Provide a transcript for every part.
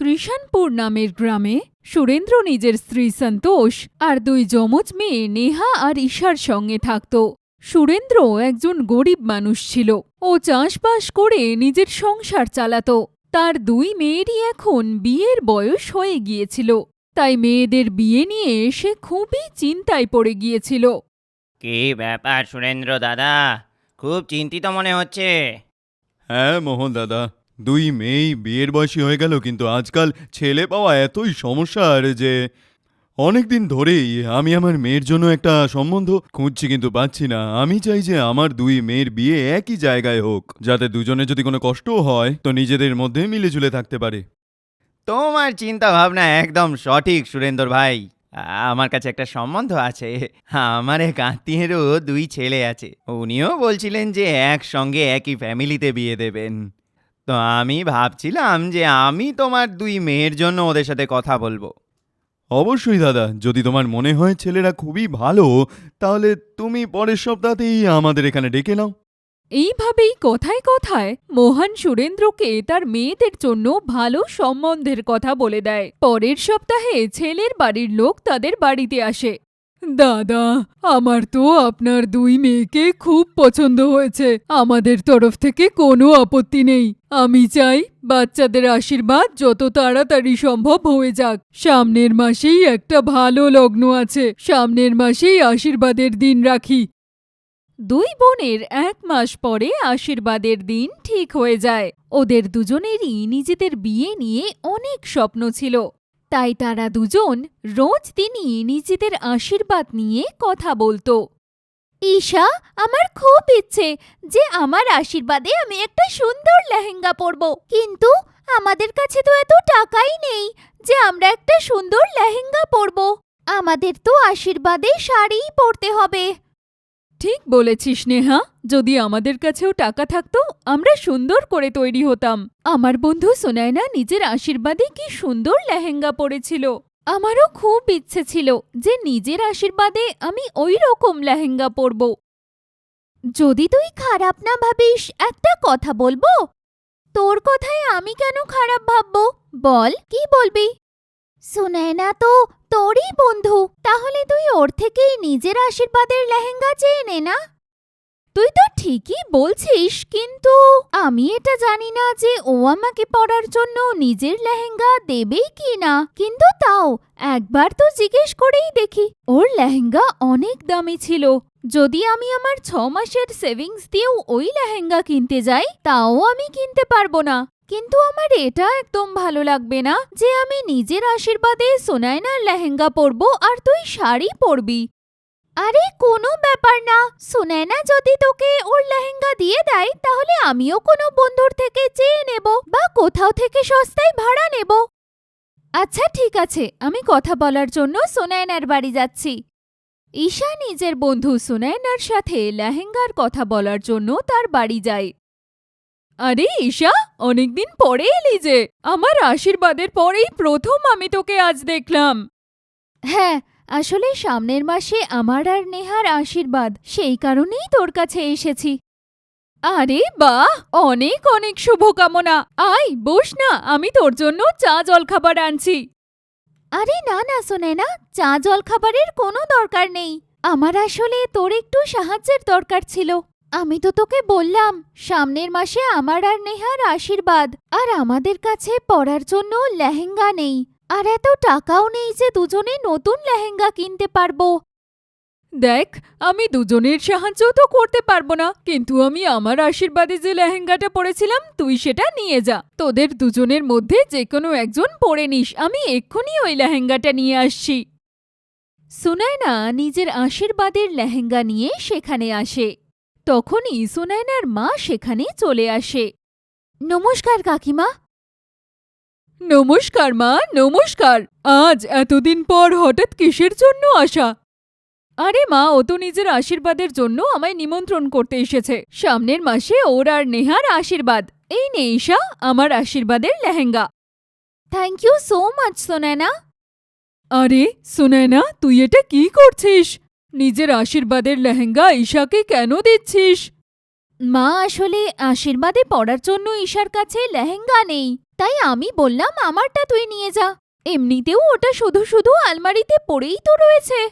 কৃষাণপুর নামের গ্রামে সুরেন্দ্র নিজের স্ত্রী সন্তোষ আর দুই যমজ মেয়ে নেহা আর ঈশার সঙ্গে থাকত। সুরেন্দ্র একজন গরিব মানুষ ছিল ও চাষবাস করে নিজের সংসার চালাত। তার দুই মেয়েরই এখন বিয়ের বয়স হয়ে গিয়েছিল। তাই মেয়েদের বিয়ে নিয়ে সে খুবই চিন্তায় পড়ে গিয়েছিল। কি ব্যাপার সুরেন্দ্র দাদা? খুব চিন্তিত মনে হচ্ছে। হ্যাঁ মোহন দাদা। দুই মেয়েই বিয়ের বয়সী হয়ে গেল, কিন্তু আজকাল ছেলে পাওয়া এতই সমস্যার যে অনেক দিন ধরেই আমি আমার মেয়ের জন্য একটা সম্বন্ধ খুঁজছি কিন্তু পাচ্ছি না। আমি চাই যে আমার দুই মেয়ের বিয়ে একই জায়গায় হোক, যাতে দুজনে যদি কোনো কষ্টও হয়, তো নিজেদের মধ্যে মিলেঝুলে থাকতে পারে। তোমার চিন্তা ভাবনা একদম সঠিক, সুরেন্দ্র ভাই। আমার কাছে একটা সম্বন্ধ আছে। আমার এক আত্মীয়েরও দুই ছেলে আছে। উনিও বলছিলেন যে একসঙ্গে একই ফ্যামিলিতে বিয়ে দেবেন। তো আমি ভাবছিলাম যে আমি তোমার দুই মেয়ের জন্য ওদের সাথে কথা বলব। অবশ্যই দাদা যদি তোমার মনে হয় ছেলেরা খুবই ভালো তাহলে তুমি পরের সপ্তাহতেই আমাদের এখানে ডেকে নাও। এইভাবেই কথায় কথায় মোহন সুরেন্দ্রকে তার মেয়েদের জন্য ভালো সম্বন্ধের কথা বলে দেয়। পরের সপ্তাহে ছেলের বাড়ির লোক তাদের বাড়িতে আসে। দাদা, আমার তো আপনার দুই মেয়েকে খুব পছন্দ হয়েছে। আমাদের তরফ থেকে কোনো আপত্তি নেই। আমি চাই বাচ্চাদের আশীর্বাদ যত তাড়াতাড়ি সম্ভব হয়ে যাক। সামনের মাসেই একটা ভালো লগ্ন আছে। সামনের মাসেই আশীর্বাদের দিন রাখি। দুই বোনের এক মাস পরে আশীর্বাদের দিন ঠিক হয়ে যায়। ওদের দুজনেরই নিজেদের বিয়ে নিয়ে অনেক স্বপ্ন ছিল। তাই তারা দুজন রোজ দিনই নিজেদের আশীর্বাদ নিয়ে কথা বলতো। ঈশা, আমার খুব ইচ্ছে যে আমার আশীর্বাদে আমি একটা সুন্দর লেহেঙ্গা পরব। কিন্তু আমাদের কাছে তো এত টাকাই নেই যে আমরা একটা সুন্দর লেহেঙ্গা পরব। আমাদের তো আশীর্বাদে শাড়িই পরতে হবে। ঠিক বলেছিস নেহা, যদি আমাদের কাছেও টাকা থাকতো, আমরা সুন্দর করে তৈরি হতাম। আমার বন্ধু সোনায়না নিজের আশীর্বাদে কি সুন্দর লেহেঙ্গা পরেছিল। আমারও খুব ইচ্ছে ছিল যে নিজের আশীর্বাদে আমি ওই রকম লেহেঙ্গা পরব। যদি তুই খারাপ না ভাবিস, একটা কথা বলব? তোর কথায় আমি কেন খারাপ ভাববো? বল, কি বলবি? সুনায়না তো, তোরই বন্ধু। তাহলে তুই ওর থেকেই নিজের আশীর্বাদের লেহেঙ্গা চেয়ে নে না। তুই তো ঠিকই বলছিস, কিন্তু আমি এটা জানি না যে ও আমাকে পরার জন্য নিজের লেহেঙ্গা দেবেই কি না। কিন্তু তাও, একবার তো জিজ্ঞেস করেই দেখি, ওর লেহেঙ্গা অনেক দামি ছিল। যদি আমি আমার ছ মাসের সেভিংস দিয়েও ওই লেহেঙ্গা কিনতে যাই, তাও আমি কিনতে পারব না। কিন্তু আমার এটা একদম ভালো লাগবে না যে আমি নিজের আশীর্বাদে সোনায়নার লেহেঙ্গা পরবো আর তুই শাড়ি পরবি। আরে কোনো ব্যাপার না সুনায়না যদি তোকে ওর লেহেঙ্গা দিয়ে দেয়, তাহলে আমিও কোনো বন্ধুর থেকে চেয়ে নেব বা কোথাও থেকে সস্তায় ভাড়া নেব। আচ্ছা ঠিক আছে, আমি কথা বলার জন্য সুনায়নার বাড়ি যাচ্ছি। ঈশা নিজের বন্ধু সুনায়নার সাথে লেহেঙ্গার কথা বলার জন্য তার বাড়ি যায়। আরে ঈশা অনেকদিন পরে এলি যে। আমার আশীর্বাদের পরেই প্রথম আমি তোকে আজ দেখলাম। হ্যাঁ আসলে সামনের মাসে আমার আর নেহার আশীর্বাদ সেই কারণেই তোর কাছে এসেছি। আরে বাহ অনেক অনেক শুভকামনা। আয় বস না আমি তোর জন্য চা জলখাবার আনছি। আরে না না শোনে না চা জলখাবারের কোনো দরকার নেই। আমার আসলে তোর একটু সাহায্যের দরকার ছিল। আমি তো তোকে বললাম, সামনের মাসে আমার আর নেহার আশীর্বাদ, আর আমাদের কাছে পরার জন্য লেহেঙ্গা নেই, আর এত টাকাও নেই যে দুজনে নতুন লেহেঙ্গা কিনতে পারব। দেখ, আমি দুজনের সাহায্য তো করতে পারব না, কিন্তু আমি আমার আশীর্বাদে যে লেহেঙ্গাটা পরেছিলাম, তুই সেটা নিয়ে যা। তোদের দুজনের মধ্যে যে কোনো একজন পরে নিস, আমি এক্ষুনি ওই লেহেঙ্গাটা নিয়ে আসছি। সুনায়না নিজের আশীর্বাদের লেহেঙ্গা নিয়ে সেখানে আসে। তখনই সুনায়নার মা সেখানে চলে আসে। নমস্কার কাকিমা। নমস্কার মা নমস্কার। আজ এতদিন পর হঠাৎ কিসের জন্য আসা? আরে মা ও তো নিজের আশীর্বাদের জন্য আমায় নিমন্ত্রণ করতে এসেছে। সামনের মাসে ওর আর নেহার আশীর্বাদ। এই নে ঈশা আমার আশীর্বাদের lehenga. Thank you so much Sonayna. আরে সোনায়না তুই এটা কি করছিস? নিজের আশীর্বাদের লেহেঙ্গা ঈশাকে কেন দিচ্ছিস? মা আসলে আশীর্বাদে পড়ার জন্য ঈশার কাছে লেহেঙ্গা নেই তাই আমি বললাম আমারটা তুই নিয়ে যা। এমনিতেও ওটা শুধু শুধু আলমারিতে পড়েই তো রয়েছে।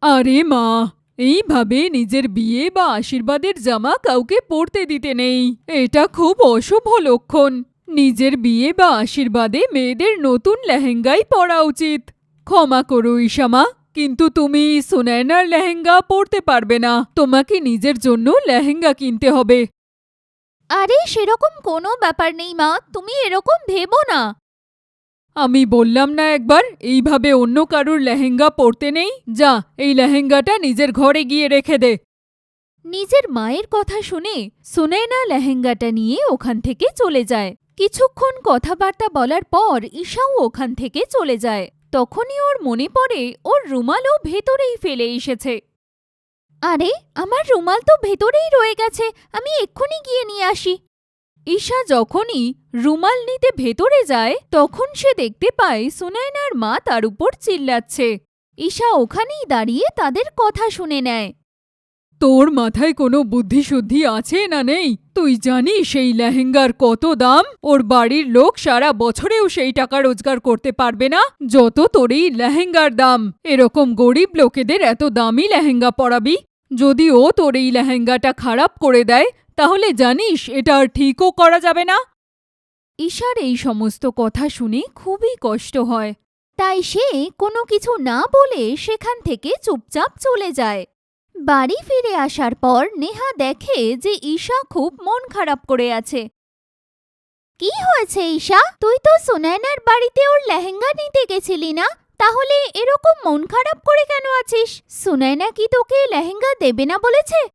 আরে মা এইভাবে নিজের বিয়ে বা আশীর্বাদের জামা কাউকে পরতে দিতে নেই। এটা খুব অশুভ লক্ষণ। নিজের বিয়ে বা আশীর্বাদে মেয়েদের নতুন লেহেঙ্গাই পরা উচিত। ক্ষমা করো ঈশামা কিন্তু তুমি সুনয়নার লেহেঙ্গা পরতে পারবে না। তোমাকে নিজের জন্য লেহেঙ্গা কিনতে হবে। আরে সেরকম কোনো ব্যাপার নেই মা তুমি এরকম ভেবো না। আমি বললাম না একবার এইভাবে অন্য কারুর লেহেঙ্গা পরতে নেই। যা এই লেহেঙ্গাটা নিজের ঘরে গিয়ে রেখে দে। নিজের মায়ের কথা শুনে সুনয়না লেহেঙ্গাটা নিয়ে ওখান থেকে চলে যায়। কিছুক্ষণ কথাবার্তা বলার পর ঈশাও ওখান থেকে চলে যায়। তখনই ওর মনে পড়ে, ওর রুমালও ভেতরেই ফেলে এসেছে। আরে, আমার রুমাল তো ভেতরেই রয়ে গেছে, আমি এক্ষুনি গিয়ে নিয়ে আসি। ঈশা যখনই রুমাল নিতে ভেতরে যায়, তখন সে দেখতে পায় সুনায়নার মা তার উপর চিল্লাচ্ছে। ঈশা ওখানেই দাঁড়িয়ে তাদের কথা শুনে নেয়। তোর মাথায় কোনো বুদ্ধিশুদ্ধি আছে না নেই? তুই জানিস সেই লেহেঙ্গার কত দাম? ওর বাড়ির লোক সারা বছরেও সেই টাকা রোজগার করতে পারবে না। যত তোর এই লেহেঙ্গার দাম। এরকম গরিব লোকেদের এত দামি লেহেঙ্গা পরাবি? যদি ও তোর এই লেহেঙ্গাটা খারাপ করে দেয়, তাহলে জানিস এটা আর ঠিকও করা যাবে না। ঈশার এই সমস্ত কথা শুনে খুবই কষ্ট হয়। তাই সে কোনো কিছু না বলে সেখান থেকে চুপচাপ চলে যায়। বাড়ি ফিরে আসার পর নেহা দেখে যে ঈশা খুব মন খারাপ করে আছে। কি হয়েছে ঈশা? তুই তো সুনায়নার বাড়িতে ওর লেহেঙ্গা নিতে গেছিলি না? তাহলে এরকম মন খারাপ করে কেন আছিস? সুনায়না কি তোকে লেহেঙ্গা দেবে না বলেছে?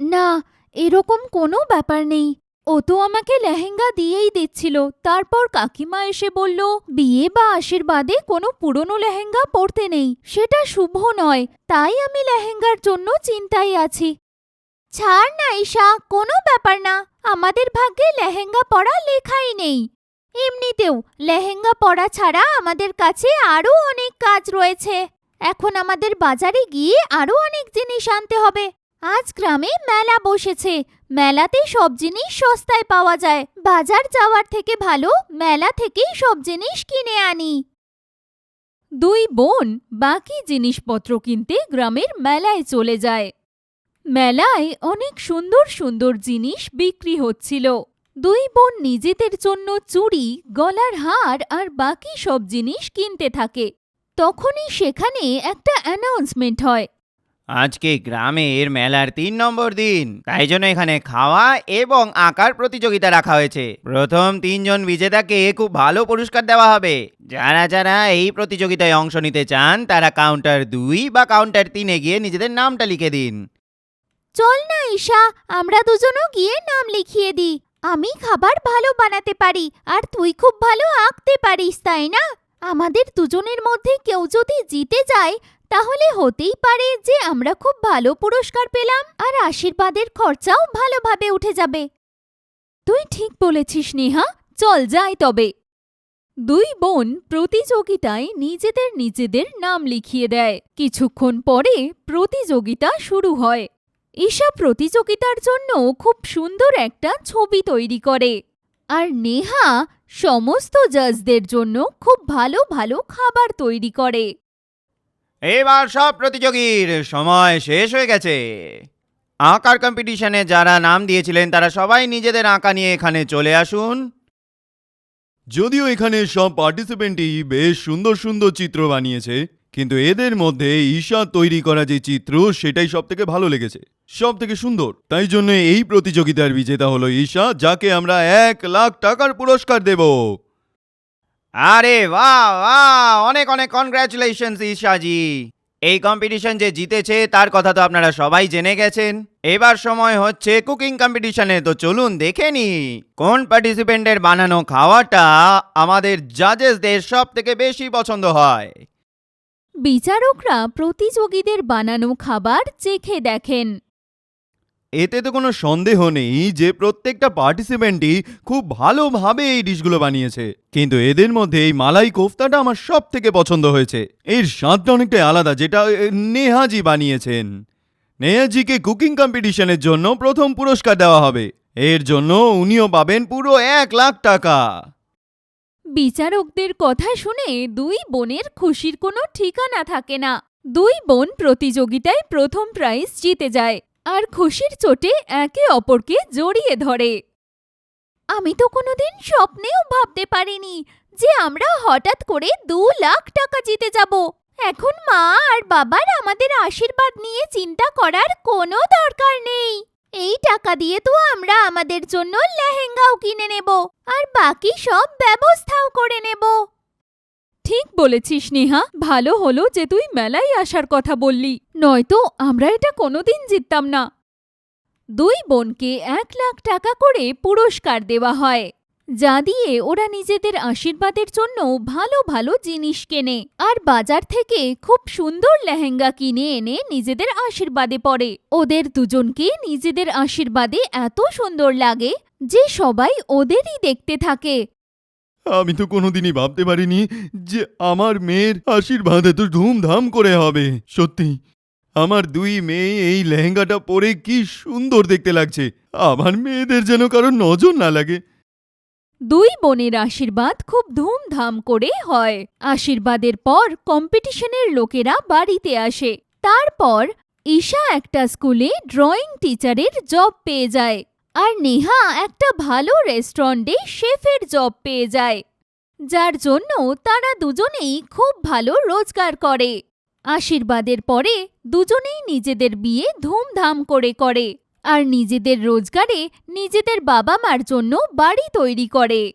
না, এরকম কোনো ব্যাপার নেই। ও তো আমাকে লেহেঙ্গা দিয়েই দিচ্ছিল। তারপর কাকিমা এসে বলল, বিয়ে বা আশীর্বাদে কোনো পুরনো লেহেঙ্গা পরতে নেই। সেটা শুভ নয়। তাই আমি লেহেঙ্গার জন্য চিন্তায় আছি। ছাড় না ঈশা, কোনো ব্যাপার না। আমাদের ভাগ্যে লেহেঙ্গা পরা লেখাই নেই। এমনিতেও লেহেঙ্গা পরা ছাড়া আমাদের কাছে আরও অনেক কাজ রয়েছে। এখন আমাদের বাজারে গিয়ে আরও অনেক জিনিস আনতে হবে। আজ গ্রামে মেলা বসেছে। মেলাতে সব জিনিস সস্তায় পাওয়া যায়। বাজার যাওয়ার থেকে ভালো, মেলা থেকেই সব জিনিস কিনে আনি। দুই বোন বাকি জিনিসপত্র কিনতে গ্রামের মেলায় চলে যায়। মেলায় অনেক সুন্দর সুন্দর জিনিস বিক্রি হচ্ছিল। দুই বোন নিজেদের জন্য চুড়ি, গলার হার আর বাকি সব জিনিস কিনতে থাকে। তখনই সেখানে একটা অ্যানাউন্সমেন্ট হয়। আজকে গ্রামের মেলার তিন নম্বর দিন। তাই জন্য এখানে খাওয়া এবং আঁকার প্রতিযোগিতা রাখা হয়েছে। প্রথম তিনজন বিজেতাকে খুব ভালো পুরস্কার দেওয়া হবে। যারা যারা এই প্রতিযোগিতায় অংশ নিতে চান, তারা কাউন্টার দুই বা কাউন্টার তিনে গিয়ে নিজেদের নামটা লিখে দিন। চল না, ঈশা। আমরা দুজনও গিয়ে নাম লিখিয়ে দিই। আমি খাবার ভালো বানাতে পারি আর তুই খুব ভালো আঁকতে পারিস, তাই না? আমাদের দুজনের মধ্যে কেউ যদি জিতে যায় তাহলে হতেই পারে যে আমরা খুব ভালো পুরস্কার পেলাম আর আশীর্বাদের খরচাও ভালোভাবে উঠে যাবে। তুই ঠিক বলেছিস, নেহা। চল যাই তবে। দুই বোন প্রতিযোগিতায় নিজেদের নিজেদের নাম লিখিয়ে দেয়। কিছুক্ষণ পরে প্রতিযোগিতা শুরু হয়। ঈশা প্রতিযোগিতার জন্য খুব সুন্দর একটা ছবি তৈরি করে। আর নেহা সমস্ত জাজদের জন্য খুব ভালো ভালো খাবার তৈরি করে। এবার সব প্রতিযোগীর সময় শেষ হয়ে গেছে। আঁকার কম্পিটিশনে যারা নাম দিয়েছিলেন, তারা সবাই নিজেদের আঁকা নিয়ে এখানে চলে আসুন। যদিও এখানে সব পার্টিসিপেন্টই বেশ সুন্দর সুন্দর চিত্র বানিয়েছে, কিন্তু এদের মধ্যে ঈশা তৈরি করা যে চিত্র, সেটাই সব থেকে ভালো লেগেছে। সব থেকে সুন্দর। তাই জন্য এই প্রতিযোগিতার বিজেতা হলো ঈশা, যাকে আমরা এক লাখ টাকার পুরস্কার দেব। আরে বাহ বাহ, অনেক অনেক কনগ্রাচুলেশনস ঈশাজি। এই কম্পিটিশন যে জিতেছে, তার কথা তো আপনারা সবাই জেনে গেছেন। এবার সময় হচ্ছে কুকিং কম্পিটিশনে তো চলুন দেখে নি। কোন পার্টিসিপেন্টের বানানো খাওয়াটা আমাদের জাজেসদের সব থেকে বেশি পছন্দ হয়? বিচারকরা প্রতিযোগীদের বানানো খাবার চেখে দেখেন। এতে তো কোনো সন্দেহ নেই যে প্রত্যেকটা পার্টিসিপেন্টই খুব ভালোভাবে এই ডিশগুলো বানিয়েছে। কিন্তু এদের মধ্যে এই মালাই কোফতাটা আমার সব থেকে পছন্দ হয়েছে। এর স্বাদটা অনেকটাই আলাদা, যেটা নেহাজি বানিয়েছেন। নেহাজিকে কুকিং কম্পিটিশনের জন্য প্রথম পুরস্কার দেওয়া হবে। এর জন্য উনিও পাবেন পুরো এক লাখ টাকা। বিচারকদের কথা শুনে দুই বোনের খুশির কোনো ঠিকানা থাকে না। দুই বোন প্রতিযোগিতায় প্রথম প্রাইজ জিতে যায়। আর খুশির চোটে একে অপরকে জড়িয়ে ধরে। আমি তো কোনোদিন স্বপ্নেও ভাবতে পারিনি যে আমরা হঠাৎ করে দু লাখ টাকা জিতে যাব। এখন মা আর বাবার আমাদের আশীর্বাদ নিয়ে চিন্তা করার কোনো দরকার নেই। এই টাকা দিয়ে তো আমরা আমাদের জন্য লেহেঙ্গাও কিনে নেব আর বাকি সব ব্যবস্থাও করে নেব। ঠিক বলেছিস, নেহা। ভালো হলো যে তুই মেলায় আসার কথা বললি। নয়তো আমরা এটা কোনোদিন জিততাম না। দুই বোনকে এক লাখ টাকা করে পুরস্কার দেওয়া হয়। যা দিয়ে ওরা নিজেদের আশীর্বাদের জন্য ভালো ভালো জিনিস কেনে। আর বাজার থেকে খুব সুন্দর লেহেঙ্গা কিনে এনে নিজেদের আশীর্বাদে পড়ে। ওদের দুজনকে নিজেদের আশীর্বাদে এত সুন্দর লাগে যে সবাই ওদেরই দেখতে থাকে। আমি তো কোনোদিনই ভাবতে পারিনি যে আমার মেয়ের আশীর্বাদ এত ধুমধাম করে হবে। সত্যি, আমার দুই মেয়ে এই লেহেঙ্গাটা পরে কি সুন্দর দেখতে লাগছে। আমার মেয়েদের যেন কারও নজর না লাগে। দুই বোনের আশীর্বাদ খুব ধুমধাম করে হয়। আশীর্বাদের পর কম্পিটিশনের লোকেরা বাড়িতে আসে। তারপর ঈশা একটা স্কুলে ড্রয়িং টিচারের জব পেয়ে যায়। আর নেহা একটা ভালো রেস্টুরেন্টে শেফের জব পেয়ে যায়। যার জন্য তারা দুজনেই খুব ভালো রোজগার করে। আশীর্বাদের পরে দুজনেই নিজেদের বিয়ে ধুমধাম করে করে আর নিজেদের রোজগারে নিজেদের বাবা মার জন্য বাড়ি তৈরি করে।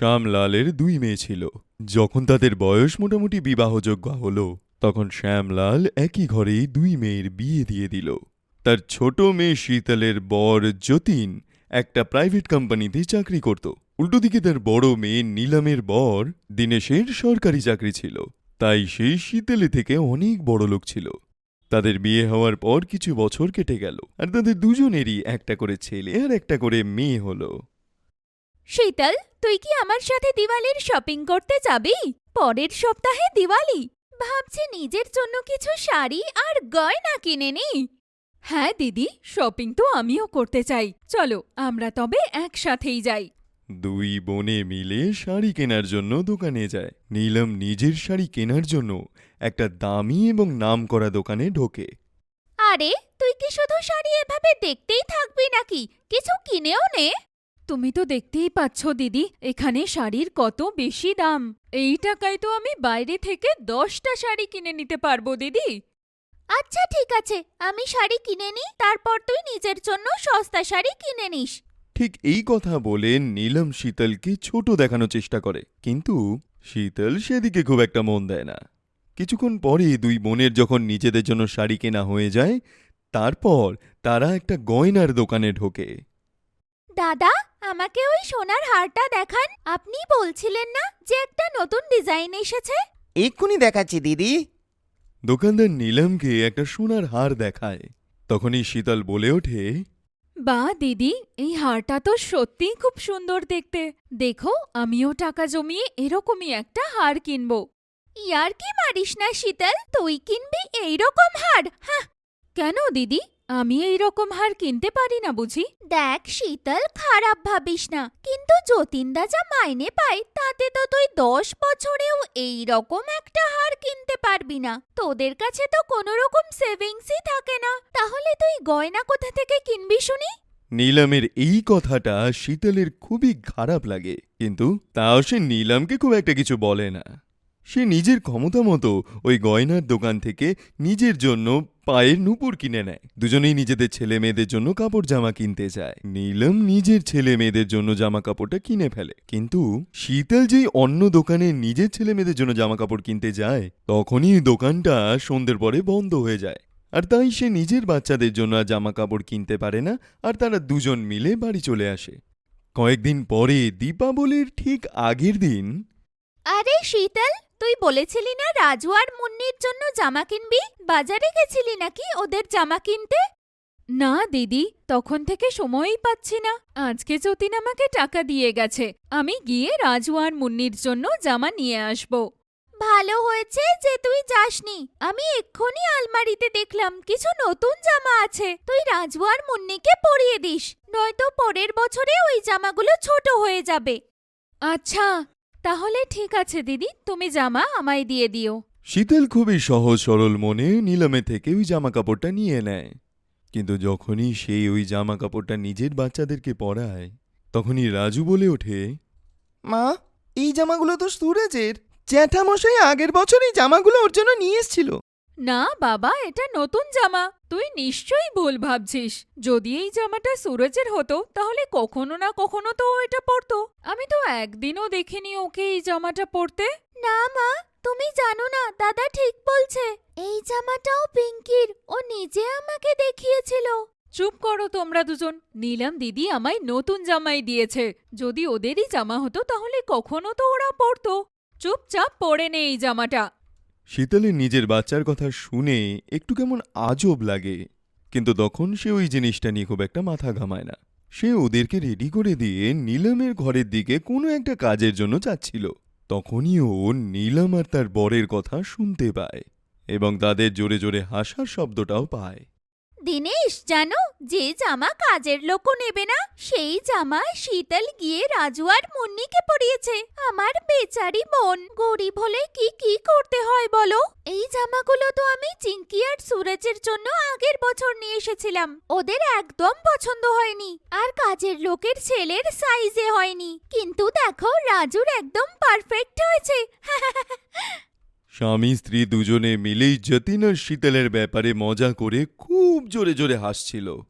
শ্যামলালের দুই মেয়ে ছিল। যখন তাদের বয়স মোটামুটি বিবাহযোগ্য হল, তখন শ্যামলাল একই ঘরেই দুই মেয়ের বিয়ে দিয়ে দিল। তার ছোট মেয়ে শীতলের বর যতীন একটা প্রাইভেট কোম্পানিতে চাকরি করত। উল্টোদিকে তার বড় মেয়ে নীলামের বর দিনেশের সরকারি চাকরি ছিল। তাই সেই শীতলে থেকে অনেক বড় লোক ছিল। তাদের বিয়ে হওয়ার পর কিছু বছর কেটে গেল আর তাদের দুজনেরই একটা করে ছেলে আর একটা করে মেয়ে হলো। শীতল, তুই কি আমার সাথে দিওয়ালির শপিং করতে যাবি? পরের সপ্তাহে দিওয়ালি। ভাবছি নিজের জন্য কিছু শাড়ি আর গয়না কিনে নি। হ্যাঁ দিদি শপিং তো আমিও করতে চাই। চলো আমরা তবে একসাথেই যাই। দুই বোনে মিলে শাড়ি কেনার জন্য দোকানে যায়। নীলম নিজের শাড়ি কেনার জন্য একটা দামি এবং নামকরা দোকানে ঢোকে। আরে তুই কি শুধু শাড়ি এভাবে দেখতেই থাকবি নাকি? কিছু কিনেও নে। তুমি তো দেখতেই পাচ্ছ দিদি এখানে শাড়ির কত বেশি দাম। এই টাকায় তো আমি বাইরে থেকে দশটা শাড়ি কিনে নিতে পারব দিদি। আচ্ছা ঠিক আছে। আমি শাড়ি কিনে নিই তারপর তুই নিজের জন্য সস্তা শাড়ি কিনে নিস। ঠিক এই কথা বলে নীলম শীতলকে ছোট দেখানোর চেষ্টা করে। কিন্তু শীতল সেদিকে খুব একটা মন দেয় না। কিছুক্ষণ পরে দুই বোনের যখন নিজেদের জন্য শাড়ি কেনা হয়ে যায় তারপর তারা একটা গয়নার দোকানে ঢোকে। দাদা আমাকে ওই সোনার হারটা দেখান। আপনি বলছিলেন না যে একটা নতুন ডিজাইন এসেছে? এক্ষুনি দেখাচ্ছি দিদি। দোকানদার নীলমকে একটা সোনার হার দেখায়। তখনই শীতল বলে ওঠে, বা, দিদি, এই হারটা তো সত্যিই খুব সুন্দর দেখতে। দেখো, আমিও টাকা জমিয়ে এরকমই একটা হার কিনব। ইয়ার কি মারিস না, শীতল? তুই কিনবি এইরকম হার হ্যাঁ কেন, দিদি? আমি এই রকম হার কিনতে পারি না বুঝি? দেখ শীতল খারাপ ভাবিস না কিন্তু যতীনদা যা মাইনে পায় তাতে তো তুই দশ বছরেও এই রকম একটা হার কিনতে পারবি না। তোদের কাছে তো কোনো রকম সেভিংসই থাকে না। তাহলে তুই গয়না কোথা থেকে কিনবি শুনি? নীলমের এই কথাটা শীতলের খুবই খারাপ লাগে কিন্তু তাও সে নীলমকে খুব একটা কিছু বলে না। সে নিজের ক্ষমতা মতো ওই গয়নার দোকান থেকে নিজের জন্য পায়ের নুপুর কিনে নেয়। দুজনেই নিজেদের ছেলে মেয়েদের জন্য কাপড় জামা কিনতে যায়। নীলম নিজের ছেলে মেয়েদের জন্য জামা কাপড়টা কিনে ফেলে। কিন্তু শীতল যেই অন্য দোকানে নিজের ছেলে মেয়েদের জন্য জামা কাপড় কিনতে যায়, তখনই দোকানটা সন্ধ্যের পরে বন্ধ হয়ে যায়। আর তাই সে নিজের বাচ্চাদের জন্য আর জামা কাপড় কিনতে পারে না, আর তারা দুজন মিলে বাড়ি চলে আসে। কয়েকদিন পরে দীপাবলির ঠিক আগের দিন আরে, শীতল! তুই বলেছিলি না রাজু আর মুন্নির জন্য জামা কিনবি? বাজারে গেছিলি নাকি ওদের জামা কিনতে? না, দিদি, তখন থেকে সময়ই পাচ্ছি না। আজকে যতীন আমাকে টাকা দিয়ে গেছে। আমি গিয়ে রাজু আর মুন্নির জন্য জামা নিয়ে আসব। ভালো হয়েছে যে তুই যাসনি। আমি এক্ষুনি আলমারিতে দেখলাম কিছু নতুন জামা আছে। তুই রাজু আর মুন্নিকে পরিয়ে দিস। নয়তো পরের বছরে ওই জামাগুলো ছোট হয়ে যাবে। আচ্ছা তাহলে ঠিক আছে, দিদি। তুমি জামা আমায় দিয়ে দিও। শীতল খুবই সহজ সরল মনে নিলামে থেকে ওই জামা কাপড়টা নিয়ে নেয়। কিন্তু যখনই সেই ওই জামা কাপড়টা নিজের বাচ্চাদেরকে পরায়, তখনই রাজু বলে ওঠে, মা, এই জামাগুলো তো সুরজের। জ্যাঠামশাই আগের বছরই জামাগুলো ওর জন্য নিয়ে এসেছিল। না বাবা এটা নতুন জামা। তুই নিশ্চয়ই ভুল ভাবছিস। যদি এই জামাটা সুরজের হতো তাহলে কখনো না কখনো তো ও এটা পরতো। আমি তো একদিনও দেখিনি ওকে এই জামাটা পরতে। না মা তুমি জানো না দাদা ঠিক বলছে। এই জামাটাও পিঙ্কির ও নিজে আমাকে দেখিয়েছিল। চুপ করো তোমরা দুজন। নীলাম দিদি আমায় নতুন জামাই দিয়েছে। যদি ওদেরই জামা হতো তাহলে কখনো তো ওরা পরতো। চুপচাপ পরে নে এই জামাটা। শীতলের নিজের বাচ্চার কথা শুনে একটু কেমন আজব লাগে, কিন্তু তখন সে ওই জিনিসটা নিয়ে খুব একটা মাথা ঘামায় না। সে ওদেরকে রেডি করে দিয়ে নীলামের ঘরের দিকে কোনো একটা কাজের জন্য যাচ্ছিল। তখনই ও নীলাম আর তার বরের কথা শুনতে পায় এবং তাদের জোরে জোরে হাসার শব্দটাও পায়। দিনেশ, জানো, যে জামা কাজের লোকও নেবে না, সেই জামা শীতল গিয়ে রাজু আর মুন্নিকে পরিয়েছে। আমার বেচারি বোন, গরিব হলে কি কি করতে হয় বলো? এই জামাগুলো তো আমি চিঙ্কি আর সুরজের জন্য আগের বছর নিয়ে এসেছিলাম। ওদের একদম পছন্দ হয়নি। আর কাজের লোকের ছেলের সাইজে হয়নি। কিন্তু দেখো, রাজুর একদম পারফেক্ট হয়েছে। স্বামী স্ত্রী দুজনে মিলেই যতীন আর শীতলের ব্যাপারে মজা করে খুব জোরে জোরে হাসছিল।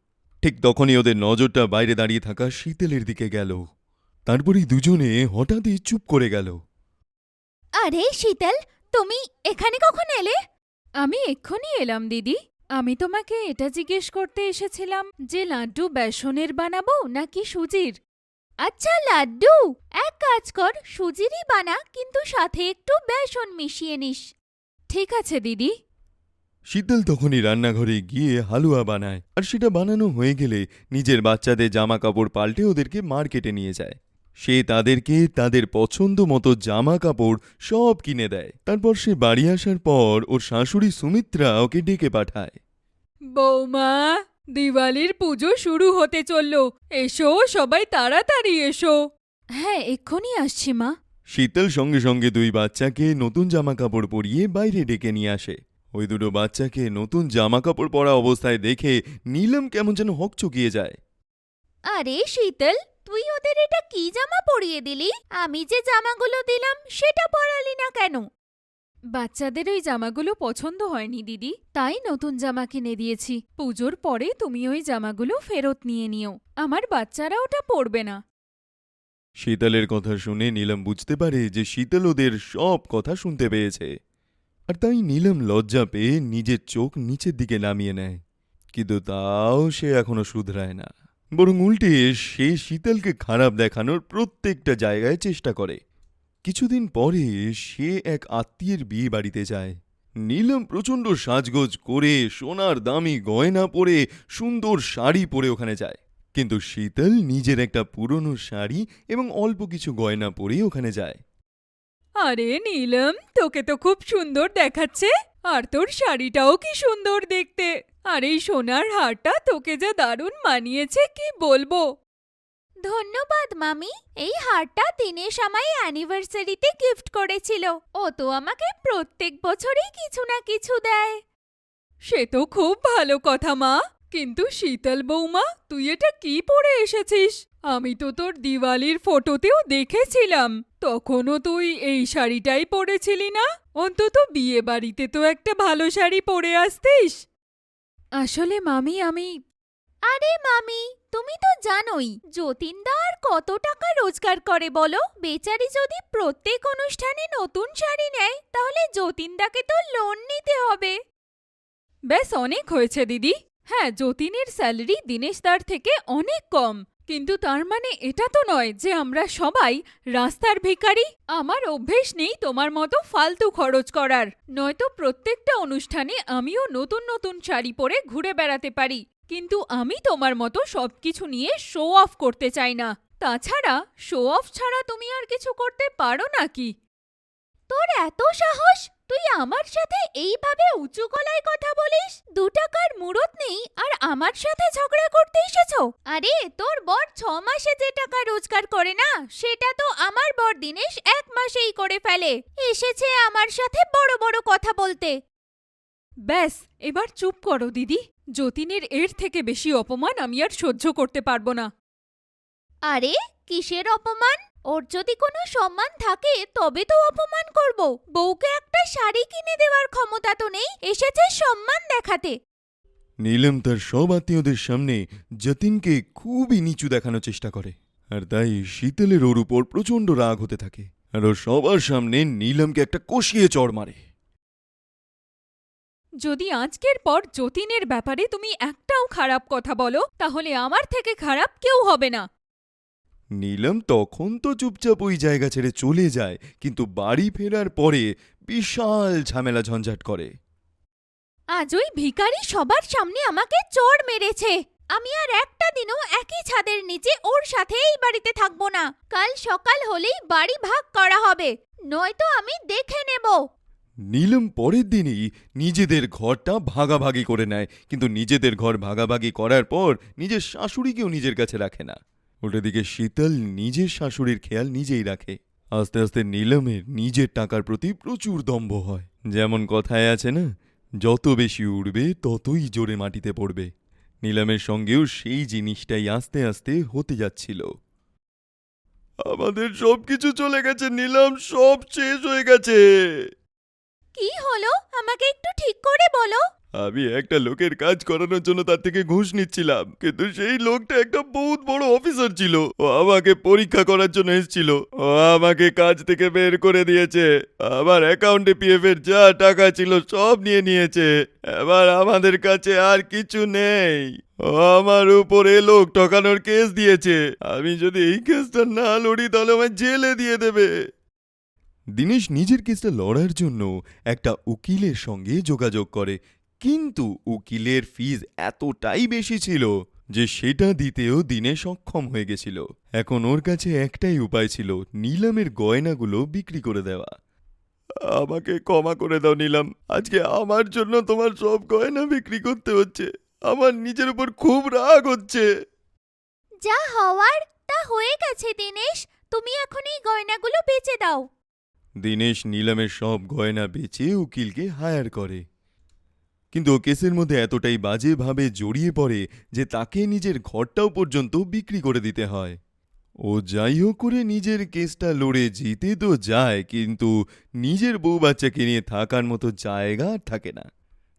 ঠিক তখনই ওদের নজরটা বাইরে দাঁড়িয়ে থাকা শীতলের দিকে গেল। তারপরেই দুজনে হঠাৎই চুপ করে গেল। আরে শীতল তুমি এখানে কখন এলে? আমি এক্ষুনি এলাম দিদি। আমি তোমাকে এটা জিজ্ঞেস করতে এসেছিলাম যে লাড্ডু বেসনের বানাবো নাকি সুজির? আচ্ছা লাড্ডু! এক কাজ কর সুজিরই বানা কিন্তু সাথে একটু বেসন মিশিয়ে নিস। ঠিক আছে দিদি। শীতল তখনই রান্নাঘরে গিয়ে হালুয়া বানায় আর সেটা বানানো হয়ে গেলে নিজের বাচ্চাদের জামা কাপড় পাল্টে ওদেরকে মার্কেটে নিয়ে যায়। সে তাদেরকে তাদের পছন্দ মতো জামা কাপড় সব কিনে দেয়। তারপর সে বাড়ি আসার পর ওর শাশুড়ি সুমিত্রা ওকে ডেকে পাঠায়। বৌমা দিওয়ালির পুজো শুরু হতে চলল। এসো সবাই তাড়াতাড়ি এসো। হ্যাঁ এক্ষুনি আসছি মা। শীতল সঙ্গে সঙ্গে দুই বাচ্চাকে নতুন জামা কাপড় পরিয়ে বাইরে ডেকে নিয়ে আসে। ওই দুটো বাচ্চাকে নতুন জামা কাপড় পরা অবস্থায় দেখে নীলম কেমন যেন হকচকিয়ে যায়। আরে শীতল তুই ওদের এটা কি জামা পরিয়ে দিলি? আমি যে জামাগুলো দিলাম সেটা পরালি না কেন? বাচ্চাদের ওই জামাগুলো পছন্দ হয়নি, দিদি। তাই নতুন জামা কিনে দিয়েছি। পুজোর পরে তুমি ওই জামাগুলো ফেরত নিয়ে নিও। আমার বাচ্চারা ওটা পরবে না। শীতলের কথা শুনে নীলম বুঝতে পারে যে শীতল ওদের সব কথা শুনতে পেয়েছে। আর তাই নীলম লজ্জা পেয়ে নিজের চোখ নিচের দিকে নামিয়ে নেয়। কিন্তু তাও সে এখনও শুধরায় না। বরং উল্টে সে শীতলকে খারাপ দেখানোর প্রত্যেকটা জায়গায় চেষ্টা করে। কিছুদিন পরে সে এক আত্মীয়ের বিয়ে বাড়িতে যায়। নীলম প্রচণ্ড সাজগোজ করে সোনার দামি গয়না পরে সুন্দর শাড়ি পরে ওখানে যায়। কিন্তু শীতল নিজের একটা পুরনো শাড়ি এবং অল্প কিছু গয়না পরেই ওখানে যায়। আরে নীলম, তোকে তো খুব সুন্দর দেখাচ্ছে। আর তোর শাড়িটাও কি সুন্দর দেখতে। আর এই সোনার হারটা তোকে যা দারুণ মানিয়েছে, কি বলব? ধন্যবাদ, মামি। এই হারটা দিনেশ আমায় অ্যানিভার্সারিতে গিফট করেছিল। ও তো আমাকে প্রত্যেক বছরই কিছু না কিছু দেয়। সে তো খুব ভালো কথা, মা। কিন্তু শীতল বৌমা, তুই এটা কি পরে এসেছিস? আমি তো তোর দিওয়ালির ফটোতেও দেখেছিলাম। তখনও তুই এই শাড়িটাই পরেছিলি না? অন্তত বিয়ে বাড়িতে তো একটা ভালো শাড়ি পরে আসতিস। আসলে মামি, আমি আরে মামি তুমি তো জানোই যতীনদা আর কত টাকা রোজগার করে বলো? বেচারি যদি প্রত্যেক অনুষ্ঠানে নতুন শাড়ি নেয়, তাহলে যতীনদাকে তো লোন নিতে হবে। ব্যাস, অনেক হয়েছে দিদি। হ্যাঁ যতীনের স্যালারি দিনেশদার থেকে অনেক কম। কিন্তু তার মানে এটা তো নয় যে আমরা সবাই রাস্তার ভিখারি। আমার অভ্যেস নেই তোমার মতো ফালতু খরচ করার। নয়তো প্রত্যেকটা অনুষ্ঠানে আমিও নতুন নতুন শাড়ি পরে ঘুরে বেড়াতে পারি। কিন্তু আমি তোমার মতো সবকিছু নিয়ে শো অফ করতে চাই না। তাছাড়া শো অফ ছাড়া তুমি আর কিছু করতে পারো নাকি? তোর এত সাহস, তুই আমার সাথে এইভাবে উঁচু গলায় কথা বলিস? দু টাকার মুরত নেই আর আমার সাথে ঝগড়া করতে এসেছ? আরে, তোর বর ছ মাসে যে টাকা রোজগার করে না, সেটা তো আমার বর দিনেশ এক মাসেই করে ফেলে। এসেছে আমার সাথে বড় বড় কথা বলতে। ব্যাস, এবার চুপ করো দিদি। যতীনের এর থেকে বেশি অপমান আমি আর সহ্য করতে পারব না। আরে কিসের অপমান? ওর যদি কোনো সম্মান থাকে তবে তো অপমান করব। বউকে একটা শাড়ি কিনে দেওয়ার ক্ষমতা তো নেই এসেছে সম্মান দেখাতে। নীলম তার সব আত্মীয়দের সামনে যতীনকে খুবই নিচু দেখানোর চেষ্টা করে। আর তাই শীতলের ওর উপর প্রচণ্ড রাগ হতে থাকে। আর ও সবার সামনে নীলমকে একটা কষিয়ে চড় মারে। যদি আজকের পর যতীনের ব্যাপারে তুমি একটাও খারাপ কথা বলো তাহলে আমার থেকে খারাপ কেউ হবে না। নীলম তখন তো চুপচাপ ওই জায়গা ছেড়ে চলে যায় কিন্তু বাড়ি ফেরার পরে বিশাল ঝামেলা ঝঞ্ঝাট করে। আজ ওই ভিখারি সবার সামনে আমাকে চড় মেরেছে। আমি আর একটা দিনও একই ছাদের নিচে ওর সাথে এই বাড়িতে থাকব না। কাল সকাল হলেই বাড়ি ভাগ করা হবে নয়তো আমি দেখে নেব। নীলম পরের দিনই নিজেদের ঘরটা ভাগাভাগি করে নেয়, কিন্তু নিজেদের ঘর ভাগাভাগি করার পর নিজের শাশুড়িকেও নিজের কাছে রাখে না। উল্টোদিকে শীতল নিজের শাশুড়ির খেয়াল নিজেই রাখে। আস্তে আস্তে নীলমের নিজের টাকার প্রতি প্রচুর দম্ভ হয়। যেমন কথায় আছে না, যত বেশি উড়বে, ততই জোরে মাটিতে পড়বে। নীলমের সঙ্গেও সেই জিনিসটাই আস্তে আস্তে হতে যাচ্ছিল। আমাদের সবকিছু চলে গেছে, নীলম, সব শেষ হয়ে গেছে। কি হলো? আমাকে একটু ঠিক করে বলো। আমি একটা লোকের কাজ করানোর জন্য তার থেকে ঘুষ নিচ্ছিলাম, কিন্তু সেই লোকটা একটা বহুত বড় অফিসার ছিল। ও আমাকে পরীক্ষা করার জন্য এসেছিল। ও আমাকে কাজ থেকে বের করে দিয়েছে। আমার অ্যাকাউন্টে পিএফ এর যা টাকা ছিল সব নিয়ে নিয়েছে। এবার আমাদের কাছে আর কিছু নেই। আমার উপরে লোক ঠকানোর কেস দিয়েছে। আমি যদি এই কেসটা না লড়ি, তাহলে আমায় জেলে দিয়ে দেবে। দিনেশ নিজের কেসটা লড়ার জন্য একটা উকিলের সঙ্গে যোগাযোগ করে। কিন্তু উকিলের ফিজ এতটাই বেশি ছিল যে সেটা দিতেও দিনে সক্ষম হয়ে গেছিল। এখন ওর কাছে একটাই উপায় ছিল নিলামের গয়নাগুলো বিক্রি করে দেওয়া। আমাকে ক্ষমা করে দাও নিলাম, আজকে আমার জন্য তোমার সব গয়না বিক্রি করতে হচ্ছে। আমার নিজের উপর খুব রাগ হচ্ছে। যা হওয়ার তা হয়ে গেছে, দিনেশ। তুমি এখন এই গয়নাগুলো বেচে দাও। দিনেশ নিলামের সব গয়না বেচে উকিলকে হায়ার করে। কিন্তু ও কেসের মধ্যে এতটাই বাজেভাবে জড়িয়ে পড়ে যে তাকে নিজের ঘরটাও পর্যন্ত বিক্রি করে দিতে হয়। ও যাই হোক করে নিজের কেসটা লড়ে জিতে তো যায়, কিন্তু নিজের বউ বাচ্চাকে নিয়ে থাকার মতো জায়গা আর থাকে না।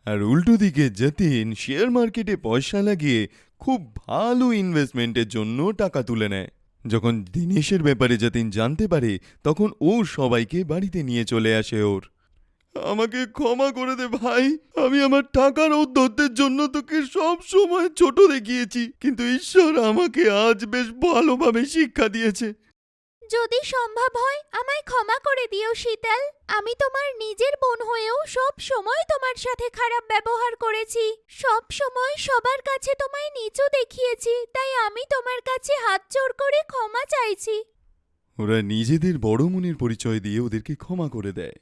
আর উল্টো দিকে যতীন শেয়ার মার্কেটে পয়সা লাগিয়ে খুব ভালো ইনভেস্টমেন্টের জন্য টাকা তুলে নেয়। যখন দিনেশের ব্যাপারে যতীন জানতে পারে, তখন ও সবাইকে বাড়িতে নিয়ে চলে আসে ওর। আমাকে ক্ষমা করে দে ভাই, আমি আমার টাকার ঔদ্ধত্যের জন্য তোকে সব সময় ছোট দেখিয়েছি, কিন্তু ঈশ্বর আমাকে আজ বেশ ভালোভাবে শিক্ষা দিয়েছে। যদি সম্ভব হয়, আমায় ক্ষমা করে দিও শীতল। আমি তোমার নিজের বোন হয়েও সব সময় তোমার সাথে খারাপ ব্যবহার করেছি। সব সময় সবার কাছে তোমায় নিচু দেখিয়েছি, তাই আমি তোমার কাছে হাত জোড় করে ক্ষমা চাইছি। ওরা নিজেদের বড় মনের পরিচয় দিয়ে ওদেরকে ক্ষমা করে দেয়।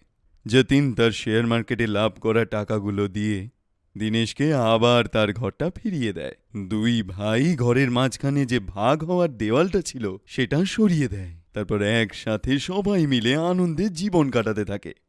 যতীন তার শেয়ার মার্কেটে লাভ করা টাকাগুলো দিয়ে দিনেশকে আবার তার ঘরটা ফিরিয়ে দেয়। দুই ভাই ঘরের মাঝখানে যে ভাগ হওয়ার দেওয়ালটা ছিল, সেটা সরিয়ে দেয়। তারপর একসাথে সবাই মিলে আনন্দে জীবন কাটাতে থাকে।